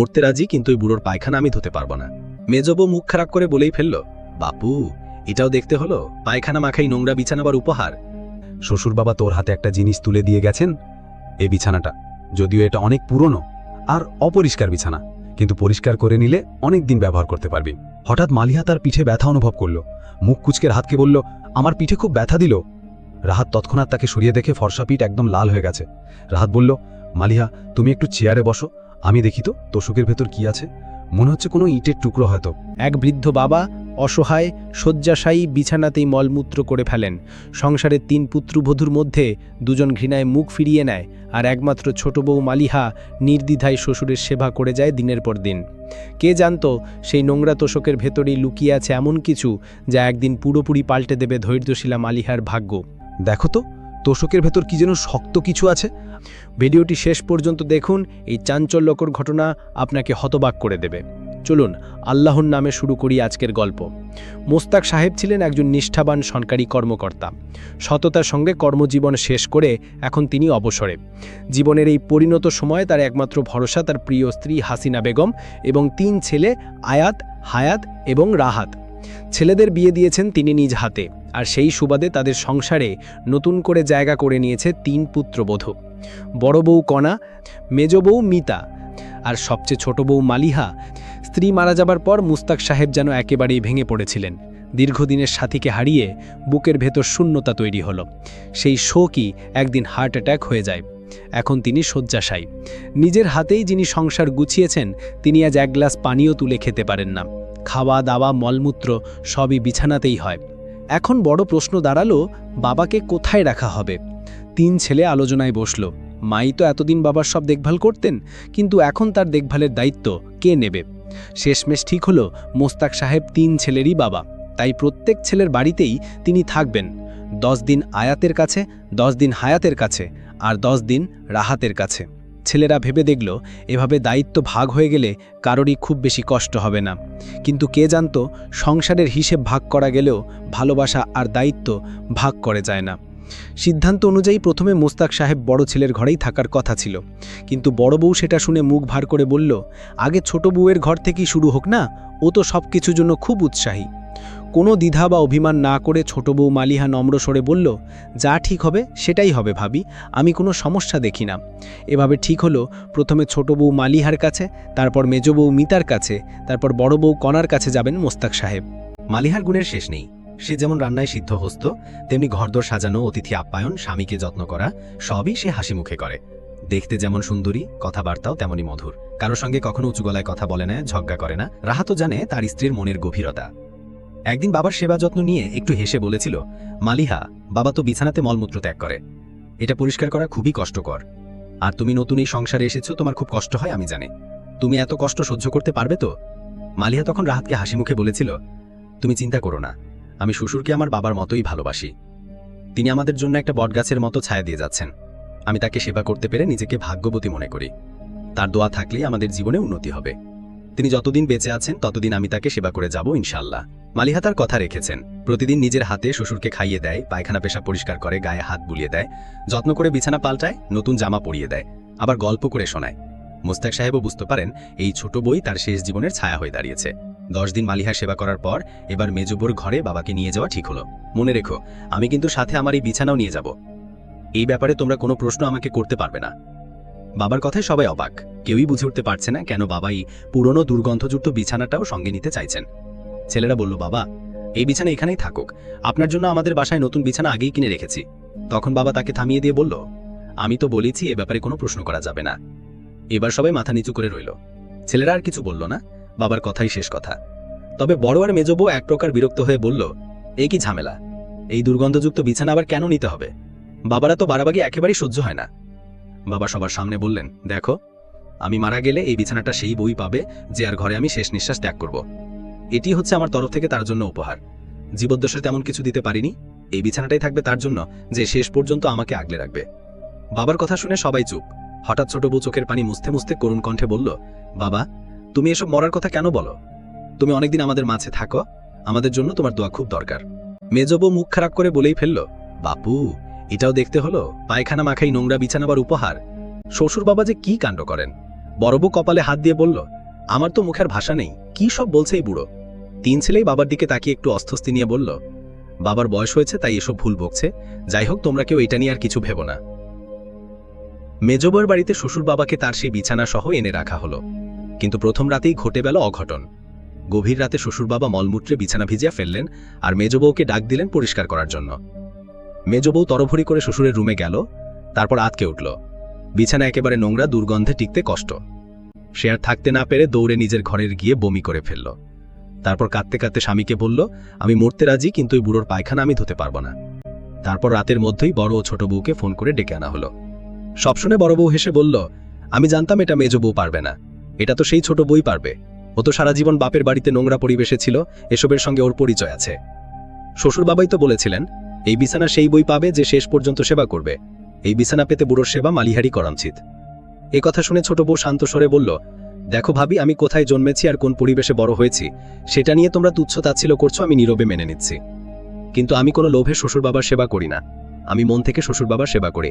মরতে রাজি, কিন্তু ওই বুড়োর পায়খানা আমি ধুতে পারব না। মেজবো মুখ খারাপ করে বলেই ফেলল, বাপু, এটাও দেখতে হলো? পায়খানা মাখাই নোংরা বিছানাবার উপহার। শ্বশুর বাবা তোর হাতে একটা জিনিস তুলে দিয়ে গেছেন? এই বিছানাটা। যদিও এটা অনেক পুরনো আর অপরিষ্কার বিছানা, কিন্তু পরিষ্কার করে নিলে অনেক দিন ব্যবহার করতে পারবি। হঠাৎ মালিহা তার পিঠে ব্যথা অনুভব করল। মুখ কুচকে রাহাতকে বলল, আমার পিঠে খুব ব্যথা দিল। রাহাত তৎক্ষণাৎ তাকে সরিয়ে দেখে ফর্সা পিঠ একদম লাল হয়ে গেছে। রাহাত বলল, মালিহা, তুমি একটু চেয়ারে বসো। আমি দেখি তো তোষকের ভেতর কি আছে? মনে হচ্ছে কোনো ইটের টুকরো হয়তো। এক বৃদ্ধ বাবা অসহায় শয্যাশায়ী বিছানাতেই মলমূত্র করে ফেলেন। সংসারের তিন পুত্রবধূর মধ্যে দুজন ঘৃণায় মুখ ফিরিয়ে নেয় আর একমাত্র ছোট বউ মালিহা নির্দ্বিধায় শ্বশুরের সেবা করে যায় দিনের পর দিন। কে জানতো সেই নোংরা তোষকের ভেতরেই লুকিয়ে আছে এমন কিছু যা একদিন পুরোপুরি পাল্টে দেবে ধৈর্যশীলা মালিহার ভাগ্য। দেখো তো তোষকের ভেতর কি যেন শক্ত কিছু আছে। ভিডিওটি শেষ পর্যন্ত দেখুন, এই চাঞ্চল্যকর ঘটনা আপনাকে হতবাক করে দেবে। চলুন, আল্লাহর নামে শুরু করি আজকের গল্প। মোস্তাক সাহেব ছিলেন একজন নিষ্ঠাবান সরকারি কর্মকর্তা। সততার সঙ্গে কর্মজীবন শেষ করে এখন তিনি অবসরে। জীবনের এই পরিণত সময়ে তার একমাত্র ভরসা তার প্রিয় স্ত্রী হাসিনা বেগম এবং তিন ছেলে, আয়াত, হায়াত এবং রাহাত। ছেলেদের বিয়ে দিয়েছেন তিনি নিজ হাতে, আর সেই সুবাদে তাদের সংসারে নতুন করে জায়গা করে নিয়েছে তিন পুত্রবধূ। বড় বউ কণা, মেজ বউ মিতা, আর সবচেয়ে ছোট বউ মালিহা। স্ত্রী মারা যাবার পর মুস্তাক সাহেব যেন একেবারেই ভেঙে পড়েছিলেন। দীর্ঘদিনের সাথীকে হারিয়ে বুকের ভেতর শূন্যতা তৈরি হলো। সেই শোকই একদিন হার্ট অ্যাটাক হয়ে যায়। এখন তিনি শয্যাশায়ী। নিজের হাতেই যিনি সংসার গুছিয়েছেন, তিনি আজ এক গ্লাস পানীয় তুলে খেতে পারেন না। খাওয়া, দাওয়া, মলমূত্র সবই বিছানাতেই হয়। এখন বড় প্রশ্ন দাঁড়াল, বাবাকে কোথায় রাখা হবে? তিন ছেলে আলোচনায় বসল। মাই তো এতদিন বাবার সব দেখভাল করতেন, কিন্তু এখন তার দেখভালের দায়িত্ব কে নেবে? শেষমেশ ঠিক হলো, মোস্তাক সাহেব তিন ছেলেরই বাবা। তাই প্রত্যেক ছেলের বাড়িতেই তিনি থাকবেন। দশ দিন আয়াতের কাছে, দশ দিন হায়াতের কাছে, আর দশ দিন রাহাতের কাছে। ছেলেরা ভেবে দেখল, এভাবে দায়িত্ব ভাগ হয়ে গেলে কারোরই খুব বেশি কষ্ট হবে না। কিন্তু কে জানতো, সংসারের হিসেব ভাগ করা গেলেও ভালোবাসা আর দায়িত্ব ভাগ করে যায় না। সিদ্ধান্ত অনুযায়ী প্রথমে মোস্তাক সাহেব বড় ছেলের ঘরেই থাকার কথা ছিল। কিন্তু বড় বউ সেটা শুনে মুখ ভার করে বলল, আগে ছোট বউয়ের ঘর থেকেই শুরু হোক না, ও তো সব কিছুর জন্য খুব উৎসাহী। কোনো দ্বিধা বা অভিমান না করে ছোট বউ মালিহা নম্র সরে বলল, যা ঠিক হবে, সেটাই হবে ভাবি, আমি কোনো সমস্যা দেখি না। এভাবে ঠিক হলো, প্রথমে ছোট বউ মালিহার কাছে, তারপর মেজ বউ মিতার কাছে, তারপর বড় বউ কণার কাছে যাবেন মোস্তাক সাহেব। মালিহার গুণের শেষ নেই। সে যেমন রান্নায় সিদ্ধ হস্ত তেমনি ঘরদোর সাজানো, অতিথি আপ্যায়ন, স্বামীকে যত্ন করা, সবই সে হাসি মুখে করে। দেখতে যেমন সুন্দরী, কথাবার্তাও তেমনি মধুর। কারও সঙ্গে কখনো উঁচু গলায় কথা বলে না, ঝগড়া করে না। রাহাতও জানে তার স্ত্রীর মনের গভীরতা। একদিন বাবার সেবা যত্ন নিয়ে একটু হেসে বলেছিল, মালিহা, বাবা তো বিছানাতে মলমূত্র ত্যাগ করে। এটা পরিষ্কার করা খুবই কষ্টকর। আর তুমি নতুন এই সংসারে এসেছ, তোমার খুব কষ্ট হয়, আমি জানি। তুমি এত কষ্ট সহ্য করতে পারবে তো? মালিহা তখন রাহাতকে হাসি মুখে বলেছিল, তুমি চিন্তা করো না। আমি শ্বশুরকে আমার বাবার মতোই ভালোবাসি। তিনি আমাদের জন্য একটা বটগাছের মতো ছায়া দিয়ে যাচ্ছেন। আমি তাকে সেবা করতে পেরে নিজেকে ভাগ্যবতী মনে করি। তার দোয়া থাকলেই আমাদের জীবনে উন্নতি হবে। তিনি যতদিন বেঁচে আছেন, ততদিন আমি তাকে সেবা করে যাব ইনশাল্লাহ মালিহা তার কথা রেখেছেন। প্রতিদিন নিজের হাতে শ্বশুরকে খাইয়ে দেয়, পায়খানা পেশা পরিষ্কার করে, গায়ে হাত বুলিয়ে দেয়, যত্ন করে বিছানা পাল্টায়, নতুন জামা পরিয়ে দেয়, আবার গল্প করে শোনায়। মোস্তাক সাহেবও বুঝতে পারেন, এই ছোট বই তার শেষ জীবনের ছায়া হয়ে দাঁড়িয়েছে। দশ দিন মালিহা সেবা করার পর এবার মেজুবোর ঘরে বাবাকে নিয়ে যাওয়া ঠিক হলো। মনে রেখো, আমি কিন্তু সাথে আমার এই বিছানাও নিয়ে যাব। এই ব্যাপারে তোমরা কোনো প্রশ্ন আমাকে করতে পারবে না। বাবার কথায় সবাই অবাক। কেউই বুঝে উঠতে পারছে না কেন বাবাই পুরনো দুর্গন্ধযুক্ত বিছানাটাও সঙ্গে নিতে চাইছেন। ছেলেরা বলল, বাবা, এই বিছানা এখানেই থাকুক। আপনার জন্য আমাদের বাসায় নতুন বিছানা আগেই কিনে রেখেছি। তখন বাবা তাকে থামিয়ে দিয়ে বলল, আমি তো বলেছি এ ব্যাপারে কোনো প্রশ্ন করা যাবে না। এবার সবাই মাথা নিচু করে রইল। ছেলেরা আর কিছু বলল না, বাবার কথাই শেষ কথা। তবে বড় আর মেজবো এক প্রকার বিরক্ত হয়ে বলল এই কি ঝামেলা? এই দুর্গন্ধযুক্ত বিছানা আবার কেন নিতে হবে? বাবারা তো বাড়াবাগি একেবারেই সহ্য হয় না। বাবা সবার সামনে বললেন, দেখো, আমি মারা গেলে এই বিছানাটা সেই বই পাবে যে আর ঘরে আমি শেষ নিঃশ্বাস ত্যাগ করব। এটি হচ্ছে আমার তরফ থেকে তার জন্য উপহার। জীবদ্দশায় তেমন কিছু দিতে পারিনি। এই বিছানাটাই থাকবে তার জন্য যে শেষ পর্যন্ত আমাকে আগলে রাখবে। বাবার কথা শুনে সবাই চুপ। হঠাৎ ছোট বউ চোখের পানি মুছতে মুছতে করুণ কণ্ঠে বলল, বাবা, তুমি এসব মরার কথা কেন বলো? তুমি অনেকদিন আমাদের মাঝে থাকো, আমাদের জন্য তোমার দোয়া খুব দরকার। মেজবো মুখ খারাপ করে বলেই ফেলল, বাপু, এটাও দেখতে হলো, পায়খানা মাখাই নোংরা বিছানাবার উপহার। শ্বশুর বাবা যে কি কাণ্ড করেন? বড় বউ কপালে হাত দিয়ে বলল, আমার তো মুখের ভাষা নেই, কি সব বলছে এই বুড়ো? তিন ছেলেই বাবার দিকে তাকিয়ে একটু অস্বস্তি নিয়ে বলল, বাবার বয়স হয়েছে, তাই এসব ভুল বকছে। যাই হোক, তোমরা কেউ এটা নিয়ে আর কিছু ভেবো না। মেজবর বাড়িতে শ্বশুর বাবাকে তার সেই বিছানা সহ এনে রাখা হলো। কিন্তু প্রথম রাতেই ঘটে গেল অঘটন। গভীর রাতে শ্বশুর বাবা মলমূত্রে বিছানা ভিজিয়া ফেললেন আর মেজবউকে ডাক দিলেন পরিষ্কার করার জন্য। মেজবউ তরভরি করে শ্বশুরের রুমে গেল, তারপর আতকে উঠল। বিছানা একেবারে নোংরা, দুর্গন্ধে টিকতে কষ্ট। সে আর থাকতে না পেরে দৌড়ে নিজের ঘরের গিয়ে বমি করে ফেলল। তারপর কাঁদতে কাঁদতে স্বামীকে বলল, আমি মরতে রাজি, কিন্তু ওই বুড়োর পায়খানা আমি ধুতে পারব না। তারপর রাতের মধ্যেই বড় ও ছোট বউকে ফোন করে ডেকে আনা হলো। সব শুনে বড় বউ হেসে বলল, আমি জানতাম এটা মেজ বউ পারবে না। এটা তো সেই ছোট বই পারবে। ও তো সারা জীবন বাপের বাড়িতে নোংরা পরিবেশে ছিল, এসবের সঙ্গে ওর পরিচয় আছে। শ্বশুর বাবাই তো বলেছিলেন, এই বিছানা সেই বই পাবে যে শেষ পর্যন্ত সেবা করবে। এই বিছানা পেতে বুড়োর সেবা মালিহারি করা উচিত এ কথা শুনে ছোট বউ শান্ত স্বরে বলল, দেখো ভাবি, আমি কোথায় জন্মেছি আর কোন পরিবেশে বড় হয়েছি, সেটা নিয়ে তোমরা তুচ্ছ তাচ্ছিল করছ, আমি নীরবে মেনে নিচ্ছি। কিন্তু আমি কোনো লোভে শ্বশুর বাবার সেবা করি না। আমি মন থেকে শ্বশুর বাবার সেবা করি।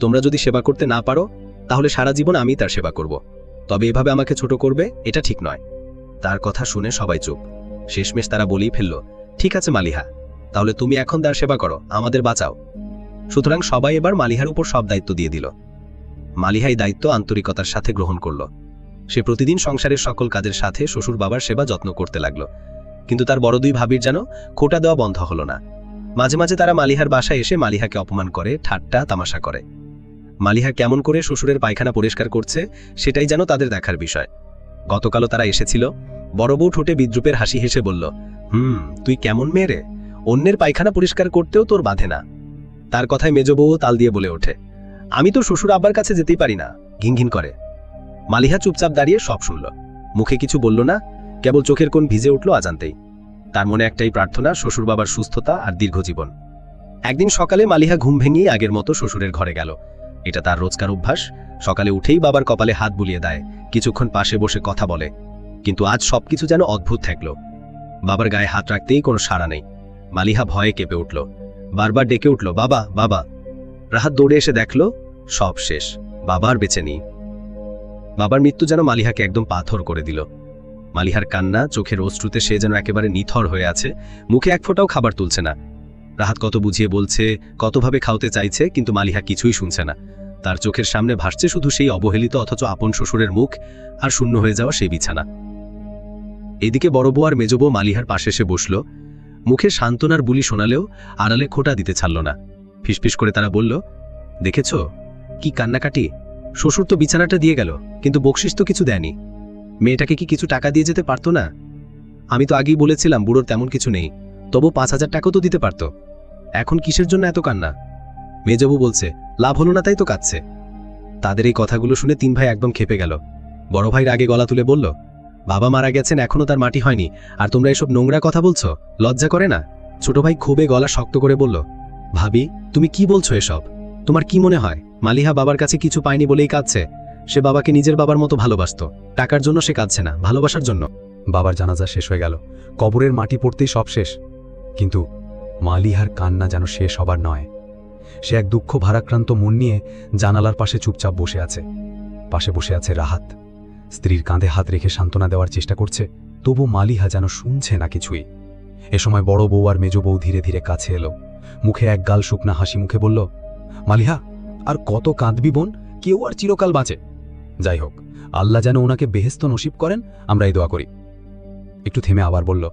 তোমরা যদি সেবা করতে না পারো, তাহলে সারা জীবন আমি তার সেবা করব। তবে এভাবে আমাকে ছোট করবে, এটা ঠিক নয়। তার কথা শুনে সবাই চুপ। শেষমেশ তারা বলেই ফেলল, ঠিক আছে মালিহা, তাহলে তুমি এখন তার সেবা করো, আমাদের বাঁচাও। সুতরাং সবাই এবার মালিহার উপর সব দায়িত্ব দিয়ে দিল। মালিহাই দায়িত্ব আন্তরিকতার সাথে গ্রহণ করল। সে প্রতিদিন সংসারের সকল কাজের সাথে শ্বশুর বাবার সেবা যত্ন করতে লাগল। কিন্তু তার বড় দুই ভাবির যেন খোটা দেওয়া বন্ধ হলো না। মাঝে মাঝে তারা মালিহার বাসায় এসে মালিহাকে অপমান করে, ঠাট্টা, তামাশা করে। মালিহা কেমন করে শ্বশুরের পায়খানা পরিষ্কার করছে, সেটাই যেন তাদের দেখার বিষয়। গতকালও তারা এসেছিল। বড় বউ ঠোঁটে বিদ্রুপের হাসি হেসে বলল, হুম, তুই কেমন মেয়ে রে? অন্যের পায়খানা পরিষ্কার করতেও তোর বাধে না। তার কথায় মেজ বউও তাল দিয়ে বলে ওঠে, আমি তো শ্বশুর আব্বার কাছে যেতেই পারি না। ঘিনঘিন করে। মালিহা চুপচাপ দাঁড়িয়ে সব শুনল। মুখে কিছু বলল না, কেবল চোখের কোণ ভিজে উঠল আজান্তেই। তার মনে একটাই প্রার্থনা শ্বশুর বাবার সুস্থতা আর দীর্ঘজীবন একদিন সকালে মালিহা ঘুম ভেঙেই আগের মতো শ্বশুরের ঘরে গেল। এটা তার রোজকার অভ্যাস। সকালে উঠেই বাবার কপালে হাত বুলিয়ে দেয়, কিছুক্ষণ পাশে বসে কথা বলে। কিন্তু আজ সবকিছু যেন অদ্ভুত থাকল বাবার গায়ে হাত রাখতেই কোনো সাড়া নেই। মালিহা ভয়ে কেঁপে উঠল। বারবার ডেকে উঠল, বাবা বাবা। রাহাত দৌড়ে এসে দেখল, সব শেষ। বাবার বেঁচে নেই। বাবার মৃত্যু যেন মালিহাকে একদম পাথর করে দিল। মালিহার কান্না, চোখের অশ্রুতে সে যেন একেবারে নিথর হয়ে আছে, মুখে এক ফোঁটাও খাবার তুলছে না। রাহাত কত বুঝিয়ে বলছে, কতভাবে খাওয়াতে চাইছে, কিন্তু মালিহা কিছুই শুনছে না। তার চোখের সামনে ভাসছে শুধু সেই অবহেলিত অথচ আপন শ্বশুরের মুখ, আর শূন্য হয়ে যাওয়া সেই বিছানা। এদিকে বড় বউ আর মেজবউ মালিহার পাশে এসে বসল। মুখে সান্ত্বনার বুলি শোনালেও আড়ালে খোটা দিতে ছাড়ল না। ফিসফিস করে তারা বলল, দেখেছ? কি কান্নাকাটি? শ্বশুর তো বিছানাটা দিয়ে গেল, কিন্তু বকশিস তো কিছু দেয়নি। মেয়েটাকে কি কিছু টাকা দিয়ে যেতে পারতো না? আমি তো আগেই বলেছিলাম, বুড়োর তেমন কিছু নেই। তবু পাঁচ হাজার টাকা তো দিতে পারত। এখন কিসের জন্য এত কান্না? মেজবু বলছে, লাভ হলো না তাই তো কাঁদছে। তাদের এই কথাগুলো শুনে তিন ভাই একদম খেপে গেল। বড় ভাই রাগে গলা তুলে বলল, বাবা মারা গেছেন, এখনও তার মাটি হয়নি। আর তোমরা এসব নোংরা কথা বলছো? লজ্জা করে না? ছোট ভাই ক্ষোভে গলা শক্ত করে বলল, ভাবি, তুমি কি বলছো এসব? তোমার কি মনে হয়? মালিহা বাবার কাছে কিছু পায়নি বলেই কাঁদছে। সে বাবাকে নিজের বাবার মতো ভালোবাসতো। টাকার জন্য সে কাঁদছে না, ভালোবাসার জন্য। বাবার জানাজা শেষ হয়ে গেল। কবরের মাটি পড়তেই সব শেষ। কিন্তু মালিহার কান্না যেন শেষ হবার নয়। সে এক দুঃখ ভারাক্রান্ত মন নিয়ে জানালার পাশে চুপচাপ বসে আছে। পাশে বসে আছে রাহাত। স্ত্রীর কাঁধে হাত রেখে সান্ত্বনা দেওয়ার চেষ্টা করছে, তবু মালিহা যেন শুনছে না কিছুই। এ সময় বড় বউ আর মেজ বউ ধীরে ধীরে কাছে এলো। মুখে এক গাল শুকনা হাসি মুখে বলল, মালিহা, আর কত কাঁদবি বোন? কেউ আর চিরকাল বাঁচে। যাই হোক, আল্লাহ যেন ওনাকে বেহেস্ত নসিব করেন আমরা এই দোয়া করি। একটু থেমে আবার বলল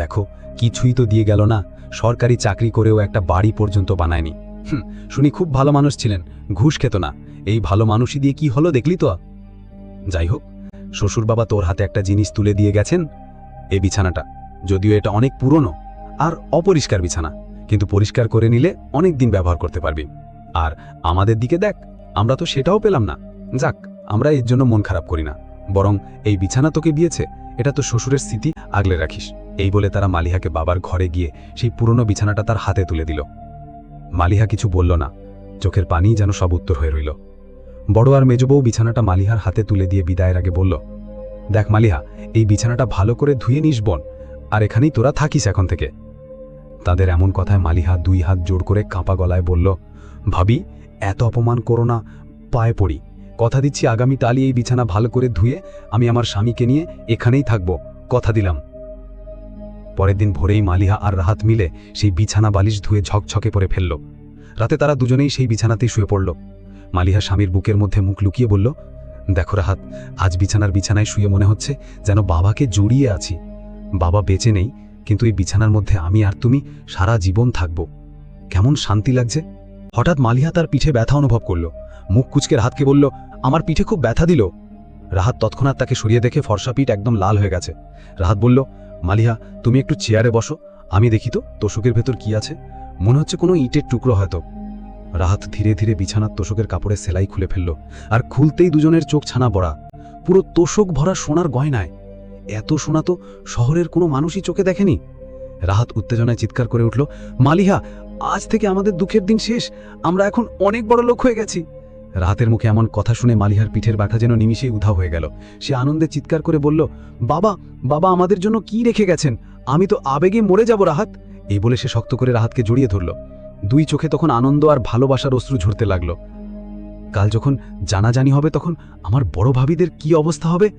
দেখো, কিছুই তো দিয়ে গেল না। সরকারি চাকরি করেও একটা বাড়ি পর্যন্ত বানায়নি। শুনি খুব ভালো মানুষ ছিলেন, ঘুষ খেত না। এই ভালো মানুষই দিয়ে কি হলো দেখলি তো? যাই হোক শ্বশুর বাবা তোর হাতে একটা জিনিস তুলে দিয়ে গেছেন এ বিছানাটা। যদিও এটা অনেক পুরনো আর অপরিষ্কার বিছানা, কিন্তু পরিষ্কার করে নিলে অনেক দিন ব্যবহার করতে পারবি। আর আমাদের দিকে দেখ, আমরা তো সেটাও পেলাম না। যাক, আমরা এর জন্য মন খারাপ করি না। বরং এই বিছানা তোকে দিয়েছে, এটা তো শ্বশুরের স্মৃতি, আগলে রাখিস। এই বলে তারা মালিহাকে বাবার ঘরে গিয়ে সেই পুরনো বিছানাটা তার হাতে তুলে দিল। মালিহা কিছু বলল না, চোখের পানি যেন সব উত্তর হয়ে রইল। বড় আর মেজবউ বিছানাটা মালিহার হাতে তুলে দিয়ে বিদায়ের আগে বলল, দেখ মালিহা, এই বিছানাটা ভালো করে ধুয়ে নিস বোন, আর এখানেই তোরা থাকিস এখন থেকে। তাদের এমন কথায় মালিহা দুই হাত জোর করে কাঁপা গলায় বলল, ভাবি, এত অপমান করো না, পায়ে পড়ি। কথা দিচ্ছি আগামী আগামীকালই এই বিছানা ভালো করে ধুয়ে আমি আমার স্বামীকে নিয়ে এখানেই থাকব। কথা দিলাম। পরের দিন ভোরেই মালিহা আর রাহাত মিলে সেই বিছানা বালিশ ধুয়ে ঝকঝকে পরে ফেলল। রাতে তারা দুজনেই সেই বিছানাতেই শুয়ে পড়ল। মালিহা স্বামীর বুকের মধ্যে মুখ লুকিয়ে বলল, দেখো রাহাত, আজ বিছানার বিছানায় শুয়ে মনে হচ্ছে যেন বাবাকে জড়িয়ে আছি। বাবা বেঁচে নেই, কিন্তু এই বিছানার মধ্যে আমি আর তুমি সারা জীবন থাকব। কেমন শান্তি লাগছে? হঠাৎ মালিহা তার পিঠে ব্যথা অনুভব করল। মুখ কুচকে রাহাতকে বলল, আমার পিঠে খুব ব্যথা দিল। রাহাত তৎক্ষণাৎ তাকে সরিয়ে দেখে ফর্সা পিঠ একদম লাল হয়ে গেছে। রাহাত বলল মালিহা, তুমি একটু চেয়ারে বসো। আমি দেখি তো তোষকের ভেতর কি আছে। মনে হচ্ছে কোনো ইটের টুকরো হয়তো। রাহাত ধীরে ধীরে বিছানার তোষকের কাপড়ে সেলাই খুলে ফেলল আর খুলতেই দুজনের চোখ ছানা বড়া পুরো তোষক ভরা সোনার গয়নায়। এত সোনা তো শহরের কোনো মানুষই চোখে দেখেনি। রাহাত উত্তেজনায় চিৎকার করে উঠল, মালিহা, আজ থেকে আমাদের দুঃখের দিন শেষ। আমরা এখন অনেক বড় লোক হয়ে গেছি। রাহাতের মুখে এমন কথা শুনে মালিহার পিঠের ব্যথা যেন নিমিষেই উধা হয়ে গেল। সে আনন্দে চিৎকার করে বলল, বাবা বাবা, আমাদের জন্য কি রেখে গেছেন? আমি তো আবেগে মরে যাব রাহাত। এই বলে সে শক্ত করে রাহাতকে জড়িয়ে ধরল। দুই চোখে তখন আনন্দ আর ভালোবাসার অশ্রু ঝরতে লাগল। কাল যখন জানাজানি হবে, তখন আমার বড় ভাবিদের কি অবস্থা হবে?